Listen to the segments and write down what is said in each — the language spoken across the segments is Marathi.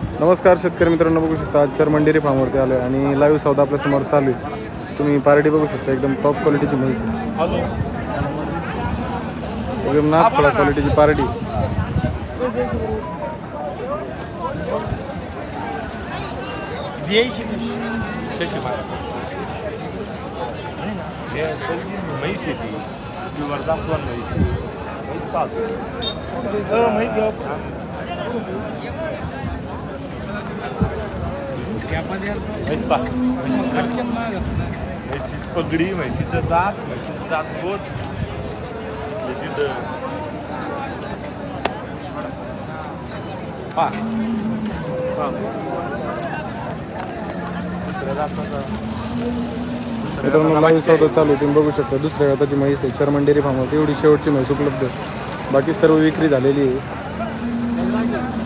नमस्कार शेतकरी मित्रांनो बघू शकता आज चार मंडेरी फार्मवरती आलो आहे आणि लाईव्ह सौदा आपल्यासमोर चालू आहे. तुम्ही पार्टी बघू शकता एकदम टॉप क्वालिटीची म्हैस एकदम नाथ फळा क्वालिटीची पार्टी म्हैस. म्हैस. म्हैस पाहतो म्हैस पगडी दात दात बोट तिथं. दुसऱ्या दाताचा मित्रांनो लाईव्ह सौदा चालू आहे. तुम्ही बघू शकता दुसऱ्या गटाची म्हैस आहे. चार मंडेरी फार्मवरती एवढी शेवटची म्हैस उपलब्ध. आहे बाकी सर्व विक्री झालेली आहे.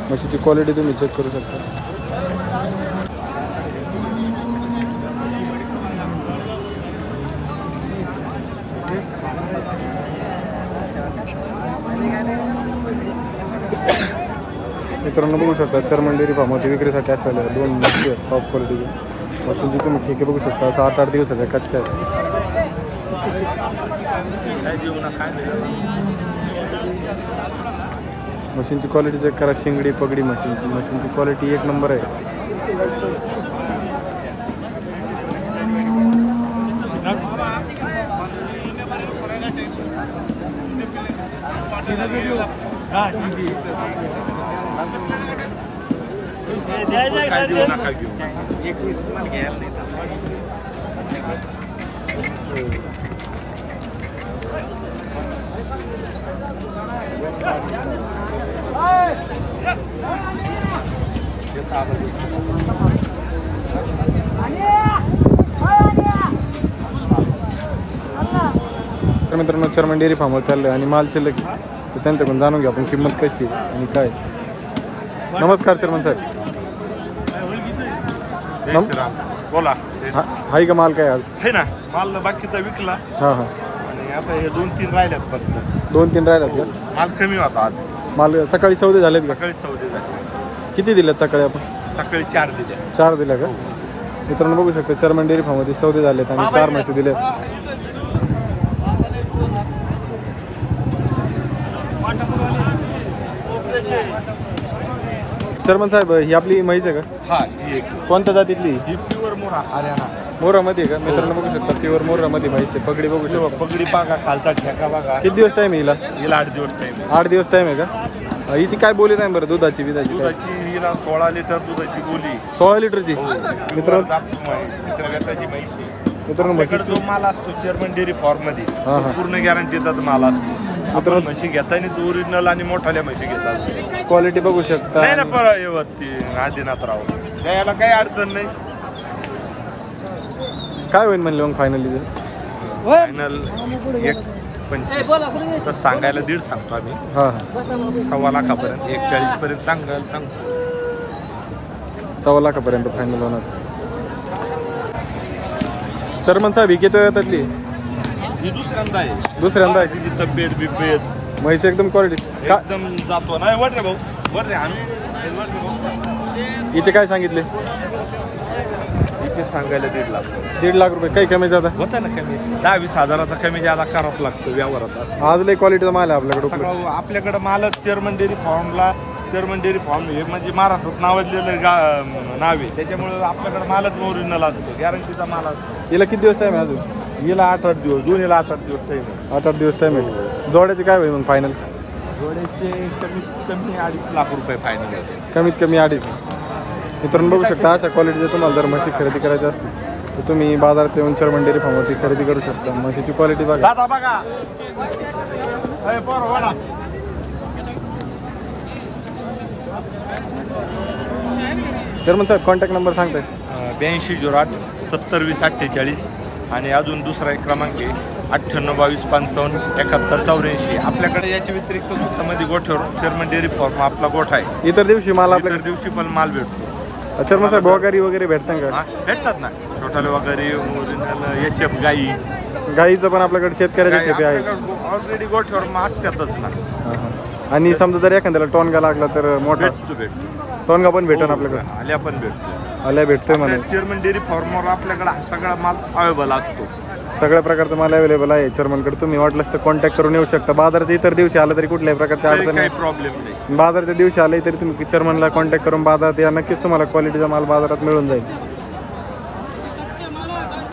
म्हशीची क्वालिटी तुम्ही चेक करू शकता. मित्रांनो बघू शकता चर्मन डेअरी फार्म होती विक्रीसाठी असलेल्या दोन म्हशी आहेत टॉप क्वालिटीचे म्हशींची तुम्ही ठेके बघू शकता असं आठ आठ दिवसाच्या कच्च्या आहेत. मशीनची क्वालिटी चेक करा शिंगडी पगडी मशीनची. मशीनची क्वालिटी एक नंबर आहे. काय मित्रांनो चर्मन डेअरी फार्मवर चाललं आणि माल शिल्लक आहे. तर त्यांच्याकडून जाणून घ्या आपण किंमत कशी आहे आणि काय नमस्कार चर्मन साहेब श्रीराम. बोला. हा हाय का माल काय आज? हे ना माल बाकीचा विकला. हां हां. आणि आता हे दोन तीन राहिल्यात फक्त. दोन तीन राहिलात का? माल कमी होता आज. माल सकाळी सौदे झालेत का? सकाळी सौदे झाले. किती दिलेत सकाळी आपण? सकाळी चार दिल्या चार दिल्या का? मित्रांनो बघू शकता चर्मन डेअरी फार्ममध्ये सौदे झालेत आणि चार म्हशी दिले चर्मन साहेब ही आपली म्हैस आहे का? हा ही एक. कोणत्या जातीतली? ही प्युअर मोरा. हरियाणा मोरामध्ये आहे का? मित्रांनो बघू शकता प्युअर मोरामध्ये म्हैस आहे. पगडी बघू तेव्हा शकता. पगडी बघा खालचा ठेका बघा. किती दिवस टाईम हिला? हिला आठ दिवस टाइम आठ दिवस टाईम आहे का? हिची काय बोली नाही बरं दुधाची बिधाची काय? दुधाची हिला सोळा लिटर दुधाची गोली. सोळा लिटरची? मित्रांनो? तिसऱ्या व्यताची म्हैशी मित्रांनो म्हशी जो माल असतो चेअरमन डेअरी फॉर्ममध्ये हा, हा. पूर्ण गॅरंटीचाच माल असतो. आपण म्हशी घेताना ओरिजिनल आणि मोठाल्या म्हशी घेतात क्वालिटी बघू शकता. नाही ना पर येवत ती आदिनाथ राव याला काही अडचण नाही. काय होईल म्हणले मग फायनली फायनल एक पंचवीस. तर सांगायला दीड सांगतो आम्ही. हां. हां सव्वा लाखापर्यंत एक चाळीस पर्यंत सांगाल सांग. सव्वा लाखापर्यंत फायनल होणार. चर्मन साहेब ही किती त्यातली ही दुसऱ्यांदा आहे. दुसऱ्यांदा आहे. तिची तब्येत बिब्येत. म्हैस एकदम क्वालिटी का एकदम जातो. नाही वर रे भाऊ. वर रे आम्ही. वर रे भाऊ. हिचे काय सांगितले? हिचे सांगायला दीड लाख. दीड लाख रुपये. काही कमी जाता? होता ना कमी. दहा वीस हजाराचा कमी ज्यादा करावाच लागतो व्यवहारात. आज लई क्वालिटीचा माल आहे आपल्याकडे उपलब्ध. सगळं आपल्याकडे मालक चेअरमन डेअरी फॉर्मला चेअरमन डेअरी फॉर्म हे म्हणजे महाराष्ट्रात नावाजलेलं गा नाव आहे. त्याच्यामुळे आपल्याकडे मालच ओरिजिनल असतो. गॅरंटीचा माल असतो. हिला किती दिवस टाईम आहे अजून? हिला आठ आठ दिवस. दोन हिला आठ आठ दिवस टाईम आठ आठ दिवस टाईम आहे. जोड्याचे काय होईल मग फायनल जोड्याचे कमीत कमी अडीच लाख रुपये फायनल कमीत कमी अडीच. मित्रांनो बघू शकता अशा क्वालिटीचे तुम्हाला जर म्हशी खरेदी करायची असतील तर तुम्ही बाजारात येऊन चर्मन डेअरी फार्मवरती खरेदी करू शकता. म्हशीची क्वालिटी बघा. दादा बघा. चर्मन साहेब कॉन्टॅक्ट नंबर सांगताय. ब्याऐंशी झिरो आठ सत्तर वीस अठ्ठेचाळीस आणि अजून दुसरा एक क्रमांक आहे अठ्ठ्याण्णव बावीस पंचावन्न एकाहत्तर चौऱ्याऐंशी. आपल्याकडे याच्या व्यतिरिक्त स्वतःमध्ये गोठ्यावर चेअरमन डेअरी फॉर्म आपला गोठा आहे. इतर दिवशी माल इतर आपल्याकडे दिवशी पण माल भेटतो. चर्मन साहेब वगैरे वगैरे भेटतं का? भेटतात ना. छोटाले वगैरे एच एफ गाई. गाईचं पण आपल्याकडे शेतकऱ्याचे खेपे आहे ऑलरेडी गोठ्यावर मग असतातच ना. हा, हा. आणि समजा जर एखाद्याला टोनगा लागला तर मोठा. भेटतो भेटतो. सोनगा पण भेटेल आपल्याकडे. आल्या पण भेटतो. आल्या भेटतोय म्हणे. चेअरमन डेअरी फार्मवर आपल्याकडे हा सगळा माल अवेलेबल असतो. सगळ्या प्रकारचा माल अवेलेबल आहे चेअरमनकडे तुम्ही वाटलंच तर कॉन्टॅक्ट करून येऊ शकता. बाजाराच्या इतर दिवशी आलं तरी कुठल्याही प्रकारची अडचण काही नाही. प्रॉब्लेम नाही. बाजाराच्या दिवशी आले तरी तुम्ही चेअरमनला कॉन्टॅक्ट करून बाजारात या. नक्कीच तुम्हाला क्वालिटीचा माल बाजारात मिळून जाईल.